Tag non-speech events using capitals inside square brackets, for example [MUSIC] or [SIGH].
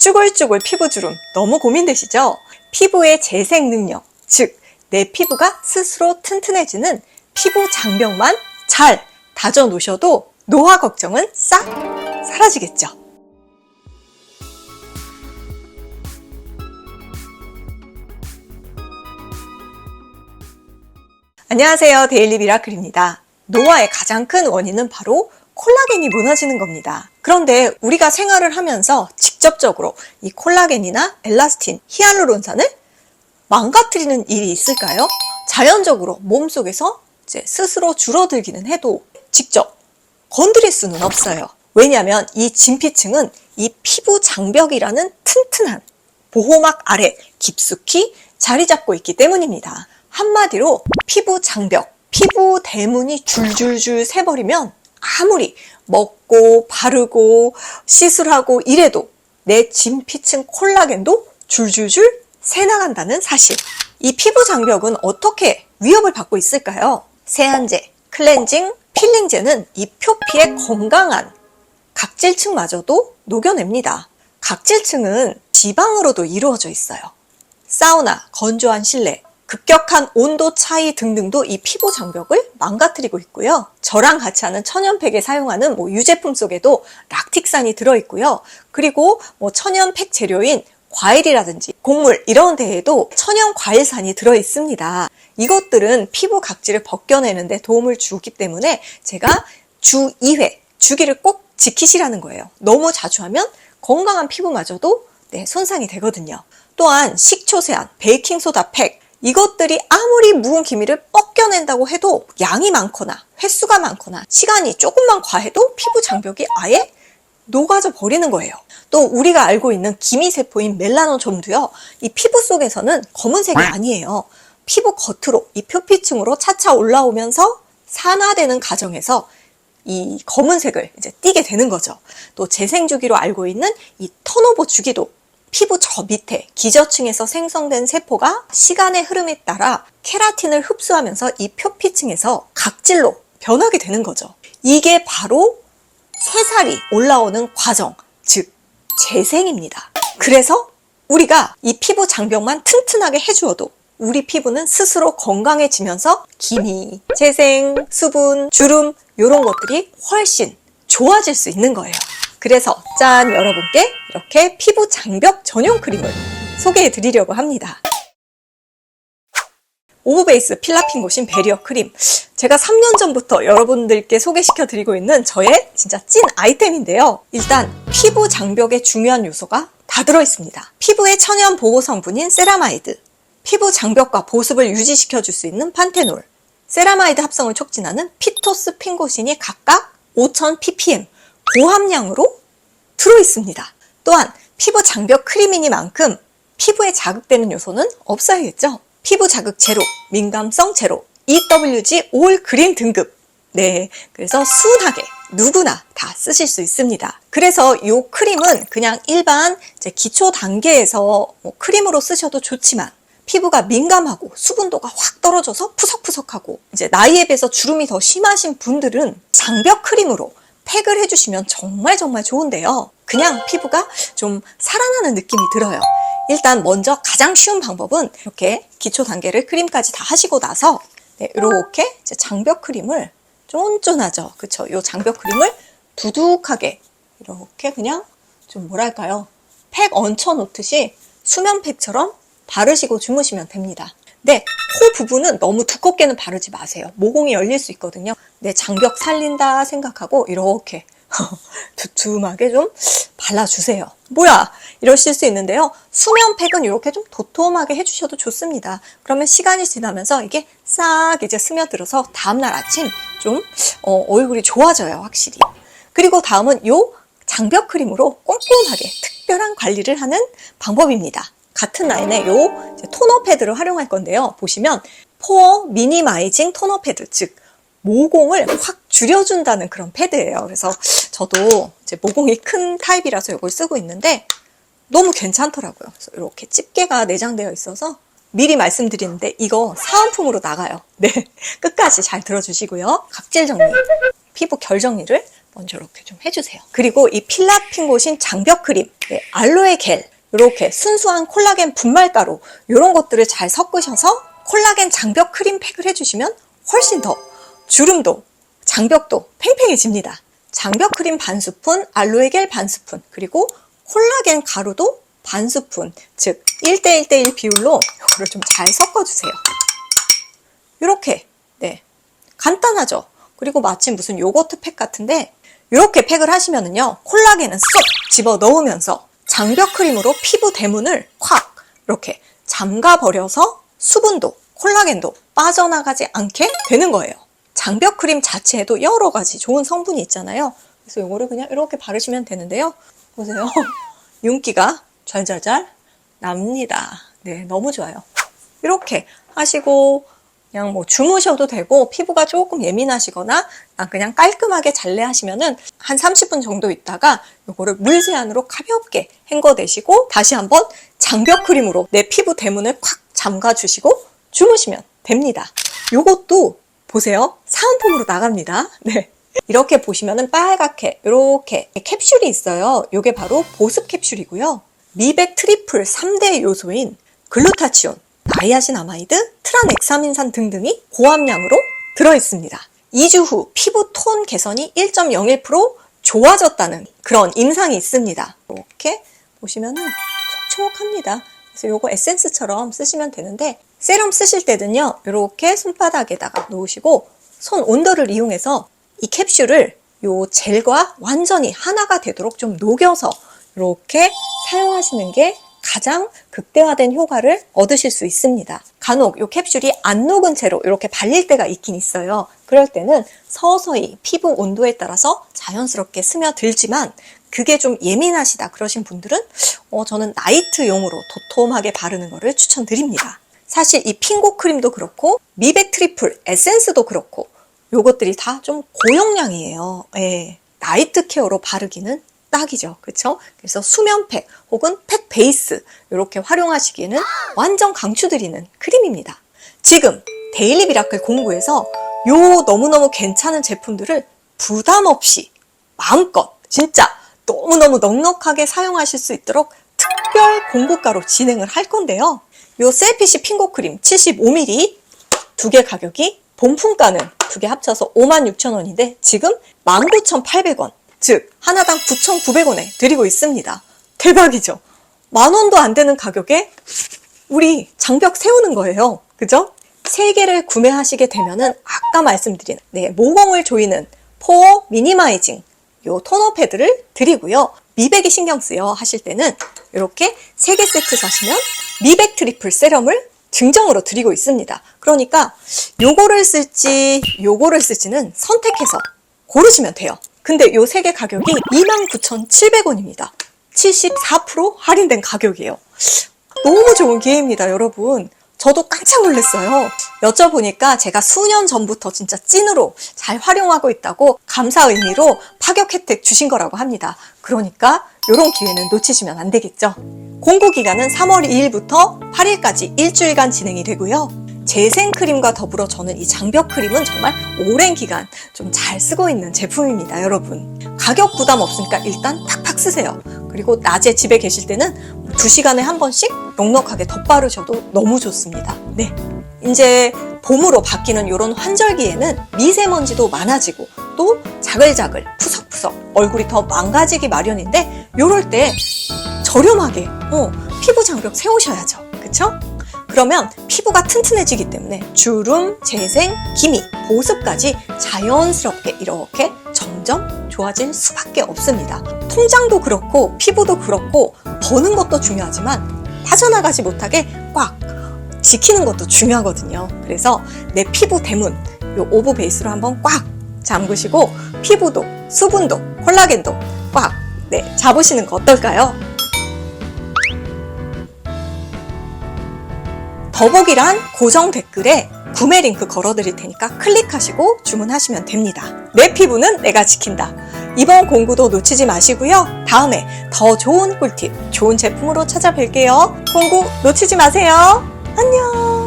쭈글쭈글 피부주름 너무 고민되시죠? 피부의 재생 능력, 즉, 내 피부가 스스로 튼튼해지는 피부 장벽만 잘 다져 놓으셔도 노화 걱정은 싹 사라지겠죠. 안녕하세요. 데일리 미라클입니다. 노화의 가장 큰 원인은 바로 콜라겐이 무너지는 겁니다. 그런데 우리가 생활을 하면서 직접적으로 이 콜라겐이나 엘라스틴, 히알루론산을 망가뜨리는 일이 있을까요? 자연적으로 몸속에서 이제 스스로 줄어들기는 해도 직접 건드릴 수는 없어요. 왜냐하면 이 진피층은 이 피부 장벽이라는 튼튼한 보호막 아래 깊숙이 자리 잡고 있기 때문입니다. 한마디로 피부 장벽, 피부 대문이 줄줄줄 새버리면 아무리 먹고 바르고 시술하고 이래도 내 진피층 콜라겐도 줄줄줄 새나간다는 사실. 이 피부 장벽은 어떻게 위협을 받고 있을까요? 세안제, 클렌징, 필링제는 이 표피의 건강한 각질층마저도 녹여냅니다. 각질층은 지방으로도 이루어져 있어요. 사우나, 건조한 실내, 급격한 온도 차이 등등도 이 피부 장벽을 망가뜨리고 있고요. 저랑 같이 하는 천연팩에 사용하는 뭐 유제품 속에도 락틱산이 들어있고요. 그리고 뭐 천연팩 재료인 과일이라든지 곡물 이런 데에도 천연 과일산이 들어 있습니다. 이것들은 피부 각질을 벗겨내는데 도움을 주기 때문에 제가 주 2회 주기를 꼭 지키시라는 거예요. 너무 자주 하면 건강한 피부마저도 네, 손상이 되거든요. 또한 식초 세안, 베이킹 소다 팩 이것들이 아무리 묵은 기미를 벗겨낸다고 해도 양이 많거나 횟수가 많거나 시간이 조금만 과해도 피부 장벽이 아예 녹아져 버리는 거예요. 또 우리가 알고 있는 기미세포인 멜라노좀도요. 이 피부 속에서는 검은색이 아니에요. 피부 겉으로 이 표피층으로 차차 올라오면서 산화되는 과정에서 이 검은색을 이제 띠게 되는 거죠. 또 재생주기로 알고 있는 이 턴오버 주기도 피부 저 밑에 기저층에서 생성된 세포가 시간의 흐름에 따라 케라틴을 흡수하면서 이 표피층에서 각질로 변하게 되는 거죠. 이게 바로 새살이 올라오는 과정, 즉 재생입니다. 그래서 우리가 이 피부 장벽만 튼튼하게 해주어도 우리 피부는 스스로 건강해지면서 기미, 재생, 수분, 주름 이런 것들이 훨씬 좋아질 수 있는 거예요. 그래서 짠 여러분께 이렇게 피부 장벽 전용 크림을 소개해 드리려고 합니다. 오브베이스 필라핑고신 베리어 크림. 제가 3년 전부터 여러분들께 소개시켜 드리고 있는 저의 진짜 찐 아이템인데요. 일단 피부 장벽의 중요한 요소가 다 들어 있습니다. 피부의 천연 보호 성분인 세라마이드, 피부 장벽과 보습을 유지시켜 줄 수 있는 판테놀, 세라마이드 합성을 촉진하는 피토스 핑고신이 각각 5000 ppm 고함량으로 들어 있습니다. 또한 피부 장벽 크림이니만큼 피부에 자극되는 요소는 없어야겠죠. 피부 자극 제로, 민감성 제로, EWG 올 그린 등급. 네, 그래서 순하게 누구나 다 쓰실 수 있습니다. 그래서 이 크림은 그냥 일반 기초 단계에서 뭐 크림으로 쓰셔도 좋지만 피부가 민감하고 수분도가 확 떨어져서 푸석푸석하고 이제 나이에 비해서 주름이 더 심하신 분들은 장벽 크림으로 팩을 해주시면 정말 정말 좋은데요. 그냥 피부가 좀 살아나는 느낌이 들어요. 일단 먼저 가장 쉬운 방법은 이렇게 기초 단계를 크림까지 다 하시고 나서 네, 이렇게 장벽 크림을 쫀쫀하죠. 그쵸? 이 장벽 크림을 두둑하게 이렇게 그냥 좀 뭐랄까요? 팩 얹혀 놓듯이 수면팩처럼 바르시고 주무시면 됩니다. 네, 코 부분은 너무 두껍게는 바르지 마세요. 모공이 열릴 수 있거든요. 네, 장벽 살린다 생각하고 이렇게 [LAUGHS] 두툼하게 좀 발라주세요. 뭐야 이러실 수 있는데요. 수면팩은 이렇게 좀 도톰하게 해주셔도 좋습니다. 그러면 시간이 지나면서 이게 싹 이제 스며들어서 다음날 아침 좀 어, 얼굴이 좋아져요 확실히. 그리고 다음은 요 장벽 크림으로 꼼꼼하게 특별한 관리를 하는 방법입니다. 같은 라인에 요 토너 패드를 활용할 건데요. 보시면 포어 미니마이징 토너 패드, 즉 모공을 확 줄여준다는 그런 패드예요. 그래서 저도 이제 모공이 큰 타입이라서 이걸 쓰고 있는데 너무 괜찮더라고요. 그래서 이렇게 집게가 내장되어 있어서 미리 말씀드리는데 이거 사은품으로 나가요. 네, [LAUGHS] 끝까지 잘 들어주시고요. 각질 정리, 피부 결 정리를 먼저 이렇게 좀 해주세요. 그리고 이 필라핑고신 장벽 크림, 네, 알로에 겔, 이렇게 순수한 콜라겐 분말가루 이런 것들을 잘 섞으셔서 콜라겐 장벽 크림 팩을 해주시면 훨씬 더 주름도 장벽도 팽팽해집니다. 장벽 크림 반 스푼, 알로에 겔 반 스푼, 그리고 콜라겐 가루도 반 스푼, 즉 1대1대1 비율로 이거를 좀 잘 섞어주세요. 이렇게 네 간단하죠. 그리고 마치 무슨 요거트 팩 같은데 이렇게 팩을 하시면은요 콜라겐은 쏙 집어 넣으면서 장벽 크림으로 피부 대문을 콱 이렇게 잠가 버려서 수분도 콜라겐도 빠져나가지 않게 되는 거예요. 장벽 크림 자체에도 여러 가지 좋은 성분이 있잖아요. 그래서 이거를 그냥 이렇게 바르시면 되는데요. 보세요. [LAUGHS] 윤기가 잘잘잘 납니다. 네, 너무 좋아요. 이렇게 하시고 그냥 뭐 주무셔도 되고 피부가 조금 예민하시거나 아, 그냥 깔끔하게 잘래하시면은 한 30분 정도 있다가 이거를 물 세안으로 가볍게 헹궈대시고 다시 한번 장벽 크림으로 내 피부 대문을 콱 잠가 주시고 주무시면 됩니다. 요것도 보세요. 사은품으로 나갑니다. [LAUGHS] 네. 이렇게 보시면은 빨갛게 이렇게 캡슐이 있어요. 이게 바로 보습 캡슐이고요. 미백 트리플 3대 요소인 글루타치온, 나이아신 아마이드, 트라넥사민산 등등이 고함량으로 들어있습니다. 2주 후 피부 톤 개선이 1.01% 좋아졌다는 그런 임상이 있습니다. 이렇게 보시면은 촉촉합니다. 그래서 요거 에센스처럼 쓰시면 되는데 세럼 쓰실 때는요. 이렇게 손바닥에다가 놓으시고 손 온도를 이용해서 이 캡슐을 요 젤과 완전히 하나가 되도록 좀 녹여서 이렇게 사용하시는 게 가장 극대화된 효과를 얻으실 수 있습니다. 간혹 이 캡슐이 안 녹은 채로 이렇게 발릴 때가 있긴 있어요. 그럴 때는 서서히 피부 온도에 따라서 자연스럽게 스며들지만 그게 좀 예민하시다 그러신 분들은 어, 저는 나이트용으로 도톰하게 바르는 것을 추천드립니다. 사실 이 핑고 크림도 그렇고 미백 트리플 에센스도 그렇고 요것들이 다 좀 고용량이에요. 예. 나이트 케어로 바르기는 딱이죠. 그쵸? 그래서 수면팩 혹은 팩 베이스 이렇게 활용하시기에는 완전 강추드리는 크림입니다. 지금 데일리 미라클 공구에서 요 너무너무 괜찮은 제품들을 부담 없이 마음껏 진짜 너무너무 넉넉하게 사용하실 수 있도록 특별 공고가로 진행을 할 건데요. 요 셀피시 핑고 크림 75ml 두 개 가격이 본품가는 두 개 합쳐서 56,000원인데 지금 19,800원 즉 하나당 9,900원에 드리고 있습니다. 대박이죠? 만 원도 안 되는 가격에 우리 장벽 세우는 거예요. 그죠? 세 개를 구매하시게 되면은 아까 말씀드린 네, 모공을 조이는 포어 미니마이징 요 토너 패드를 드리고요. 미백이 신경 쓰여 하실 때는 이렇게 세 개 세트 사시면 미백 트리플 세럼을 증정으로 드리고 있습니다. 그러니까 요거를 쓸지 요거를 쓸지는 선택해서 고르시면 돼요. 근데 요 세 개 가격이 29,700원입니다. 74% 할인된 가격이에요. 너무 좋은 기회입니다, 여러분. 저도 깜짝 놀랐어요. 여쭤보니까 제가 수년 전부터 진짜 찐으로 잘 활용하고 있다고 감사 의미로 파격 혜택 주신 거라고 합니다. 그러니까 이런 기회는 놓치시면 안 되겠죠. 공고 기간은 3월 2일부터 8일까지 일주일간 진행이 되고요. 재생 크림과 더불어 저는 이 장벽 크림은 정말 오랜 기간 좀 잘 쓰고 있는 제품입니다, 여러분. 가격 부담 없으니까 일단 팍팍 쓰세요. 그리고 낮에 집에 계실 때는 2시간에 한 번씩 넉넉하게 덧바르셔도 너무 좋습니다. 네. 이제 봄으로 바뀌는 이런 환절기에는 미세먼지도 많아지고 또 자글자글 푸석푸석 얼굴이 더 망가지기 마련인데 이럴 때 저렴하게 어, 피부 장벽 세우셔야죠. 그쵸? 그러면 피부가 튼튼해지기 때문에 주름, 재생, 기미, 보습까지 자연스럽게 이렇게 점점 좋아질 수밖에 없습니다. 통장도 그렇고 피부도 그렇고 버는 것도 중요하지만 빠져나가지 못하게 꽉 지키는 것도 중요하거든요. 그래서 내 피부 대문 요 오브 베이스로 한번 꽉 잠그시고 피부도 수분도 콜라겐도 꽉 네, 잡으시는 거 어떨까요? 더보기란 고정 댓글에 구매 링크 걸어드릴 테니까 클릭하시고 주문하시면 됩니다. 내 피부는 내가 지킨다. 이번 공구도 놓치지 마시고요. 다음에 더 좋은 꿀팁, 좋은 제품으로 찾아뵐게요. 공구 놓치지 마세요. 안녕!